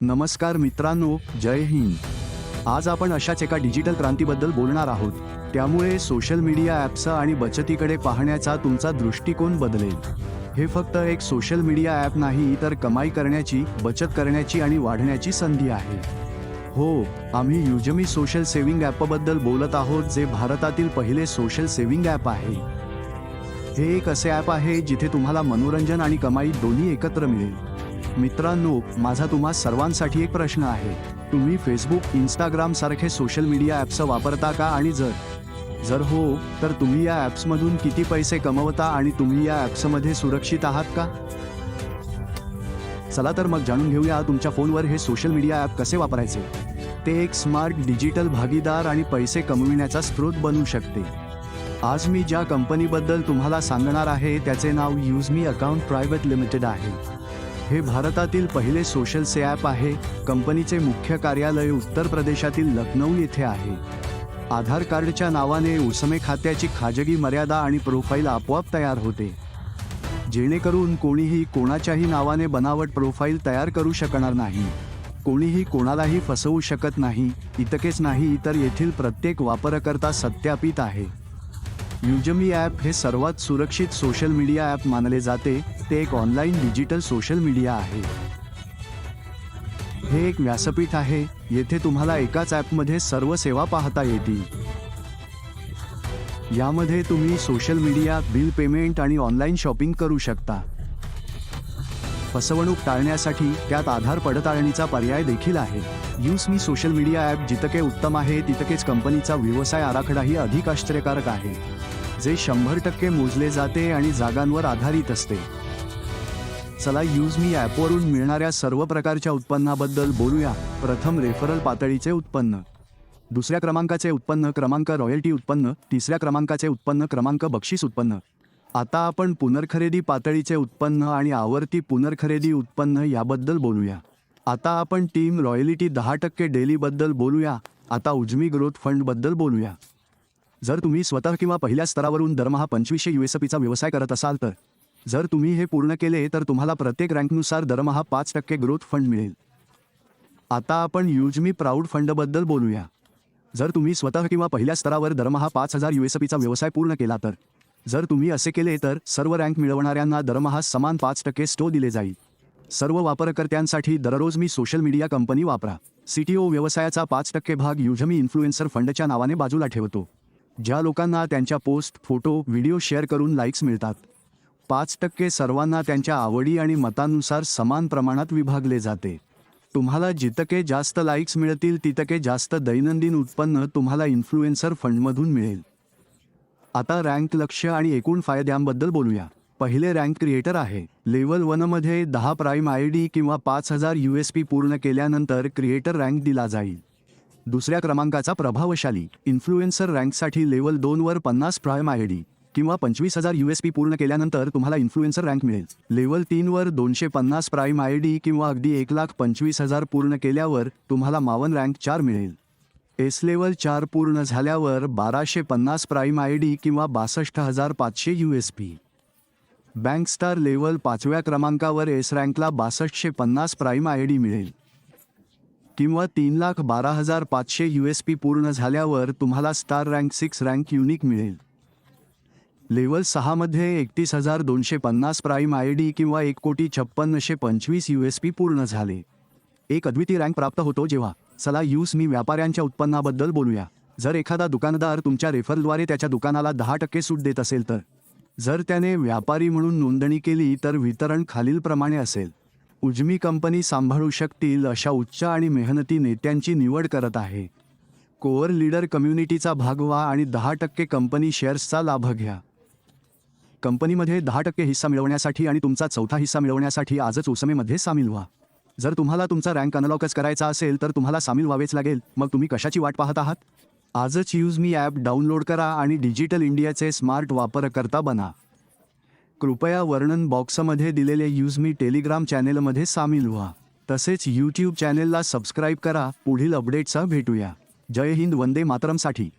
नमस्कार मित्रांनो जय हिंद. आज आपण अशाच एका डिजिटल क्रांतीबद्दल बोलणार आहोत. त्यामुळे सोशल मीडिया ॲप्सचा आणि बचतीकडे पाहण्याचा तुमचा दृष्टिकोन बदलेल. हे फक्त एक सोशल मीडिया ॲप नाही तर कमाई करण्याची बचत करण्याची आणि वाढण्याची संधी आहे. हो आम्ही युजमी सोशल सेव्हिंग ॲपबद्दल बोलत आहोत जे भारतातील पहिले सोशल सेव्हिंग ॲप आहे. हे एक असे ॲप आहे जिथे तुम्हाला मनोरंजन आणि कमाई दोन्ही एकत्र मिळेल. मित्रांनो माझा तुम्हा सर्वांसाठी एक प्रश्न आहे. तुम्ही फेसबुक इंस्टाग्राम सारखे सोशल मीडिया ॲप्स वापरता का आणि जर जर हो तर तुम्ही या ॲप्समधून किती पैसे कमवता आणि तुम्ही या ॲप्समध्ये सुरक्षित आहात का? चला तर मग जाणून घेऊया तुमच्या फोनवर हे सोशल मीडिया ॲप कसे वापरायचे. ते एक स्मार्ट डिजिटल भागीदार आणि पैसे कमविण्याचा स्रोत बनू शकते. आज मी ज्या कंपनीबद्दल तुम्हाला सांगणार आहे त्याचे नाव use me account private limited आहे. हे भारतातील पहिले सोशल से ॲप आहे. कंपनीचे मुख्य कार्यालय उत्तर प्रदेशातील लखनौ येथे आहे. आधार कार्डच्या नावाने उसमे खात्याची खाजगी मर्यादा आणि प्रोफाईल आपोआप तयार होते. जेणेकरून कोणीही कोणाच्याही नावाने बनावट प्रोफाईल तयार करू शकणार नाही. कोणीही कोणालाही फसवू शकत नाही. इतकेच नाही तर येथील प्रत्येक वापरकर्ता सत्यापित आहे. युजमी ॲप हे सर्वात सुरक्षित सोशल मीडिया ॲप मानले जाते. ते एक ऑनलाईन डिजिटल सोशल मीडिया आहे. हे एक व्यासपीठ आहे येथे तुम्हाला एकाच ॲपमध्ये सर्व सेवा पाहता येतील. यामध्ये तुम्ही सोशल मीडिया बिल पेमेंट आणि ऑनलाईन शॉपिंग करू शकता. फसवणूक टाळण्यासाठी त्यात आधार पडताळणीचा पर्याय देखील आहे. Use me social media app जितके उत्तम आहे तितकेच कंपनीचा व्यवसाय आराखडाही अधिक आश्चर्यकारक आहे. जे शंभर टक्के मोजले जाते आणि जागांवर आधारित असते. चला यूज मी ॲपवरून मिळणाऱ्या सर्व प्रकारच्या उत्पन्नाबद्दल बोलूया. प्रथम रेफरल पातळीचे उत्पन्न. दुसऱ्या क्रमांकाचे उत्पन्न क्रमांक रॉयल्टी उत्पन्न. तिसऱ्या क्रमांकाचे उत्पन्न क्रमांक बक्षीस उत्पन्न. आता आपण पुनर्खरेदी पातळीचे उत्पन्न आणि आवर्ती पुनर्खरेदी उत्पन्न याबद्दल बोलूया. आता आपण टीम रॉयलिटी दहा टक्के डेलीबद्दल बोलूया. आता उजमी ग्रोथ फंडबद्दल बोलूया. जर तुम्ही स्वतः किंवा पहिल्या स्तरावरून दरमहा पंचवीसशे युएसपीचा व्यवसाय करत असाल तर जर तुम्ही हे पूर्ण केले तर तुम्हाला प्रत्येक रँकनुसार दरमहा पाच टक्के ग्रोथ फंड मिळेल. आता आपण युजमी प्राऊड फंडबद्दल बोलूया. जर तुम्ही स्वतः किंवा पहिल्या स्तरावर दरमहा पाच हजार युएसपीचा व्यवसाय पूर्ण केला तर. जर तुम्ही असे केले तर सर्व रँक मिळवणाऱ्यांना दरमहा समान पाच टक्के स्टो दिले जाईल. सर्व वापरकर्त्यांसाठी दररोज मी सोशल मीडिया कंपनी वापरा. सीटीओ व्यवसायाचा पाच टक्के भाग युजमी इन्फ्लुएन्सर फंडच्या नावाने बाजूला ठेवतो. ज्या लोकांना त्यांच्या पोस्ट फोटो व्हिडिओ शेअर करून लाईक्स मिळतात. पाच टक्के सर्वांना त्यांच्या आवडी आणि मतानुसार समान प्रमाणात विभागले जाते. तुम्हाला जितके जास्त लाईक्स मिळतील तितके जास्त दैनंदिन उत्पन्न तुम्हाला इन्फ्लुएन्सर फंडमधून मिळेल. आता रँक लक्ष आणि एकूण फायद्यांबद्दल बोलूया. पहिले रँक क्रिएटर आहे. लेवल वनमध्ये दहा प्राईम आय डी किंवा पाच हजार यू एस पी पूर्ण केल्यानंतर क्रिएटर रँक दिला जाईल. दुसऱ्या क्रमांकाचा प्रभावशाली. इन्फ्लुएन्सर रँकसाठी लेवल दोनवर पन्नास प्राईम आय डी किंवा पंचवीस हजार यू एस पी पूर्ण केल्यानंतर तुम्हाला इन्फ्लुएन्सर रँक मिळेल. लेवल तीनवर दोनशे पन्नास प्राईम आय डी किंवा अगदी एक लाख पंचवीस हजार पूर्ण केल्यावर तुम्हाला मावन रँक चार मिळेल. एस लेवल चार पूर्ण झाल्यावर बाराशे पन्नास प्राईम आय डी किंवा बासष्ट हजार पाचशे U S P bank star level पाचव्या क्रमांकावर एस रँकला बासष्टशे पन्नास प्राईम आय डी मिळेल. किंवा तीन लाख बारा हजार पाचशे यू एस पी पूर्ण झाल्यावर तुम्हाला star rank six rank unique मिळेल. लेवल सहामध्ये एकतीस हजार दोनशे पन्नास प्राईम आय डी किंवा एक कोटी छप्पन्नशे पंचवीस यू एस पी पूर्ण झाले. एक अद्वितीय रँक प्राप्त होतो जेव्हा चला यूस मी व्यापाऱ्यांच्या उत्पन्नाबद्दल बोलूया. जर एखादा दुकानदार तुमच्या रेफरद्वारे त्याच्या दुकानाला दहा टक्के सूट देत असेल तर. जर त्याने व्यापारी म्हणून नोंदणी केली तर वितरण खालीलप्रमाणे असेल. उजमी कंपनी सांभाळू शकतील अशा उच्च आणि मेहनती नेत्यांची निवड करत आहे. कोअर लीडर कम्युनिटीचा भाग व्हा आणि दहा टक्के कंपनी शेअर्सचा लाभ घ्या. कंपनीमध्ये दहा टक्के हिस्सा मिळवण्यासाठी आणि तुमचा चौथा हिस्सा मिळवण्यासाठी आजच उसमेमध्ये सामील व्हा. जर तुम्हाला तुमचा रँक अनलॉकच करायचा असेल तर तुम्हाला सामील व्हावेच लागेल. मग तुम्ही कशाची वाट पाहत आहात? आजच यूज मी ॲप डाउनलोड करा आणि डिजिटल इंडियाचे स्मार्ट वापरकर्ता बना. कृपया वर्णन बॉक्समध्ये दिलेले यूज मी टेलिग्राम चॅनेलमध्ये सामील व्हा. तसेच यूट्यूब चॅनेलला सबस्क्राईब करा. पुढील अपडेटसह भेटूया. जय हिंद वंदे मातरमसाठी